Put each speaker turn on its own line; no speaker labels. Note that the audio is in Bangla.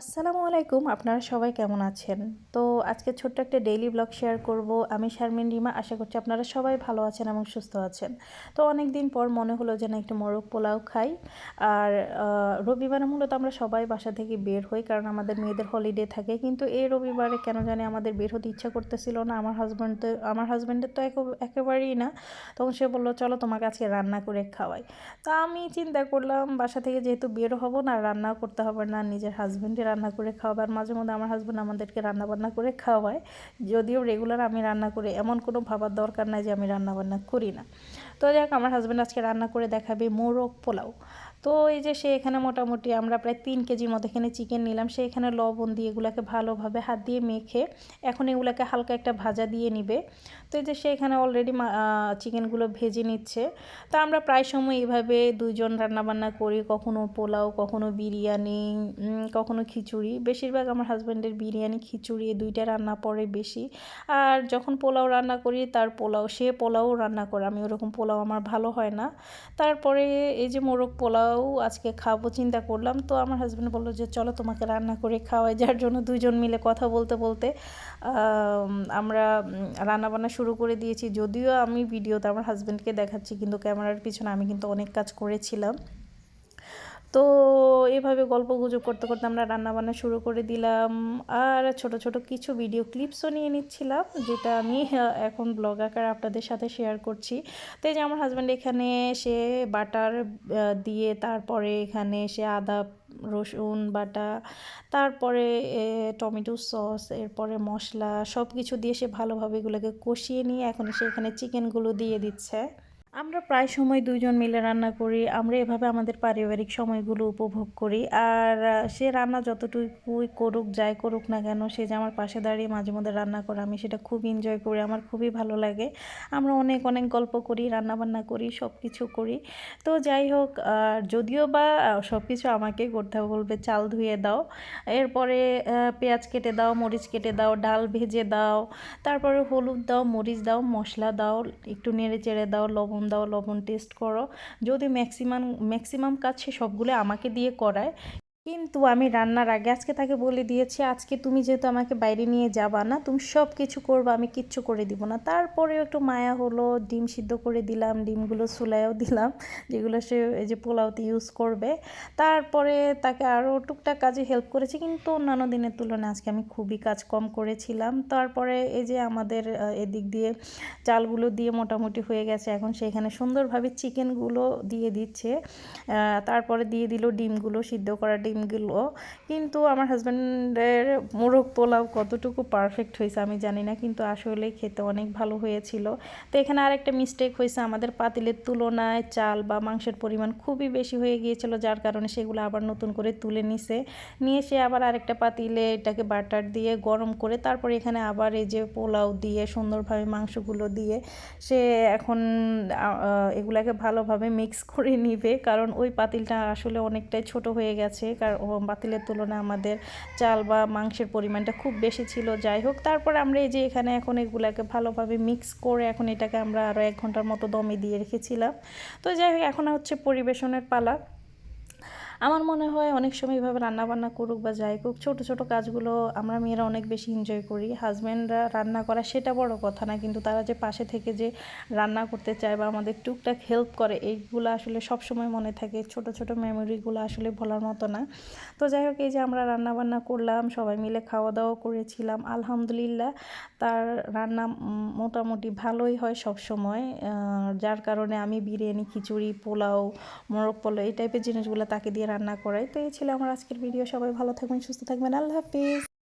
আসসালামু আলাইকুম, আপনারা সবাই কেমন আছেন? তো আজকে ছোট্ট একটা ডেইলি ব্লগ শেয়ার করব। আমি শারমিন রিমা, আশা করছি আপনারা সবাই ভালো আছেন এবং সুস্থ আছেন। তো অনেক দিন পর মনে হলো যে না একটু মোরগ পোলাও খাই। আর রবিবারে মূলত আমরা সবাই বাসা থেকে বের হই কারণ আমাদের মেয়েদের হলিডে থাকে। কিন্তু এই রবিবারে কেন জানি আমাদের বের হতে ইচ্ছা করতেছিল না। আমার হাজব্যান্ড তো, আমার হাজব্যান্ডের তো একেবারেই না। তখন সে বলল, চলো তোমাকে আজকে রান্না করে খাওয়াই। তা আমি চিন্তা করলাম, বাসা থেকে যেহেতু বের হব না রান্না করতে হবে না, নিজের হাজব্যান্ডের রান্না করে খাওয়াবার মাঝে মধ্যে আমার হাজব্যান্ড আমাদেরকে রান্না বান্না করে খাওয়ায়। যদিও রেগুলার আমি রান্না করি এমন কোনো ভাবার দরকার নাই যে আমি রান্না বান্না করি না। তো যাক, আমার হাজব্যান্ড আজকে রান্না করে দেখাবে মোরগ পোলাও। তো এই যে সে এখানে মোটামুটি আমরা প্রায় তিন কেজির মতো এখানে চিকেন নিলাম। সে এখানে লবণ দিয়ে এগুলোকে ভালোভাবে হাত দিয়ে মেখে এখন এগুলোকে হালকা একটা ভাজা দিয়ে নিবে। তো এই যে সে এখানে অলরেডি চিকেনগুলো ভেজে নিচ্ছে। তো আমরা প্রায় সময় এইভাবে দুইজন রান্নাবান্না করি। কখনো পোলাও, কখনো বিরিয়ানি কখনো খিচুড়ি। বেশিরভাগ আমার হাজব্যান্ডের বিরিয়ানি খিচুড়ি দুইটা রান্না পড়ে বেশি। আর যখন পোলাও রান্না করি, তার পোলাও, সে পোলাও রান্না করে। আমি ওরকম পোলাও আমার ভালো হয় না। তারপরে এই যে মোরগ পোলাও আজকে খাব, চিন্তা করলাম। তো আমার হাজব্যান্ড বলল যে, চলো তোমাকে রান্না করে খাওয়াই। যার জন্য দুজন মিলে কথা বলতে বলতে আমরা রান্নাবান্না শুরু করে দিয়েছি। যদিও আমি ভিডিওতে আমার হাজব্যান্ডকে দেখাচ্ছি, কিন্তু ক্যামেরার পিছনে আমি কিন্তু অনেক কাজ করেছিলাম। তো এভাবে গল্প গুজব করতে করতে আমরা রান্নাবান্না শুরু করে দিলাম। আর ছোট ছোট কিছু ভিডিও ক্লিপসও নিয়ে নিচ্ছিলাম, যেটা আমি এখন ব্লগ আকার আপনাদের সাথে শেয়ার করছি। তো এই যে আমার হাজব্যান্ড এখানে সে বাটার দিয়ে তারপরে এখানে সে আদা, রসুন, বাটা, তারপরে টমেটো সস এরপরে মশলা সব কিছু দিয়ে সে ভালোভাবে এগুলোকে কষিয়ে নিয়ে এখন সে এখানে চিকেনগুলো দিয়ে দিচ্ছে। আমরা প্রায় সময় দুজন মিলে রান্না করি, আমরা এভাবে আমাদের পারিবারিক সময়গুলো উপভোগ করি। আর সে রান্না যতটুকুই করুক, যাই করুক না কেন, সে যে আমার পাশে দাঁড়িয়ে মাঝে মধ্যে রান্না করে, আমি সেটা খুব এনজয় করি, আমার খুবই ভালো লাগে। আমরা অনেক অনেক গল্প করি রান্না বান্না করি সব কিছু করি। তো যাই হোক যদিও বা সব কিছু আমাকে করতে বলবে, চাল ধুয়ে দাও, এরপরে পেঁয়াজ কেটে দাও, মরিচ কেটে দাও, ডাল ভেজে দাও, তারপরে হলুদ দাও, মরিচ দাও, মশলা দাও, একটু নেড়ে চেড়ে দাও, লবণ দাও লবণ টেস্ট করো। যদি ম্যাক্সিমাম ম্যাক্সিমাম কাজ সে সবগুলো আমাকে দিয়ে করায় কিন্তু আমি রান্নার আগে আজকে তাকে বলে দিয়েছি, আজকে তুমি যেহেতু আমাকে বাইরে নিয়ে যাবা না, তুমি সব কিছু করবা, আমি কিচ্ছু করে দিব না। তারপরেও একটু মায়া হলো, ডিম সিদ্ধ করে দিলাম, ডিমগুলো চুলায়ও দিলাম, যেগুলো সে এই যে পোলাওতে ইউজ করবে। তারপরে তাকে আরও টুকটাক কাজে হেল্প করেছি, কিন্তু অন্যান্য দিনের তুলনায় আজকে আমি খুবই কাজ কম করেছিলাম। তারপরে এই যে আমাদের এদিক দিয়ে চালগুলো দিয়ে মোটামুটি হয়ে গেছে, এখন সেখানে সুন্দরভাবে চিকেনগুলো দিয়ে দিচ্ছে। তারপরে দিয়ে দিল ডিমগুলো সিদ্ধ করা ডিম। ডিমগুলো কিন্তু আমার হাজব্যান্ডের মোরগ পোলাও কতটুকু পারফেক্ট হয়েছে আমি জানি না, কিন্তু আসলে খেতে অনেক ভালো হয়েছিল। তো এখানে আর একটা মিস্টেক হয়েছে, আমাদের পাতিলের তুলনায় চাল বা মাংসের পরিমাণ খুবই বেশি হয়ে গিয়েছিল, যার কারণে সেগুলো আবার নতুন করে তুলে নিছে। নিয়ে সে আবার আরেকটা পাতিলে এটাকে বাটার দিয়ে গরম করে তারপর এখানে আবার এই যে পোলাও দিয়ে, সুন্দরভাবে মাংসগুলো দিয়ে সে এখন এগুলাকে ভালোভাবে মিক্স করে নিবে। কারণ ওই পাতিলটা আসলে অনেকটাই ছোট হয়ে গেছে বাতিলের তুলনায় আমাদের চাল বা মাংসের পরিমাণটা খুব বেশি ছিল। যাই হোক, তারপর আমরা এই যে এখানে এখন এগুলাকে ভালোভাবে মিক্স করে এখন এটাকে আমরা আরও এক ঘণ্টার মতো দমে দিয়ে রেখেছিলাম। তো যাই হোক, এখন হচ্ছে পরিবেশনের পালা। আমার মনে হয় অনেক সময় এভাবে রান্নাবান্না করুক বা যাই করুক, ছোটো ছোটো কাজগুলো আমরা মেয়েরা অনেক বেশি এনজয় করি। হাজব্যান্ডরা রান্না করা সেটা বড় কথা না, কিন্তু তারা যে পাশে থেকে যে রান্না করতে চায় বা আমাদের টুকটাক হেল্প করে, এইগুলো আসলে সব সময় মনে থাকে। ছোট ছোট মেমোরিগুলো আসলে বলার মতো না। তো যাই হোক, এই যে আমরা রান্নাবান্না করলাম, সবাই মিলে খাওয়া দাওয়া করেছিলাম। আলহামদুলিল্লাহ তার রান্না মোটামুটি ভালোই হয় সব সময় যার কারণে আমি বিরিয়ানি, খিচুড়ি, পোলাও, মোরগ পোলাও এই টাইপের জিনিসগুলো তাকে দিয়ে রান্না করাই। তো এই ছিল আমার আজকের ভিডিও। সবাই ভালো থাকবেন, সুস্থ থাকবেন। আল্লাহ হাফিজ।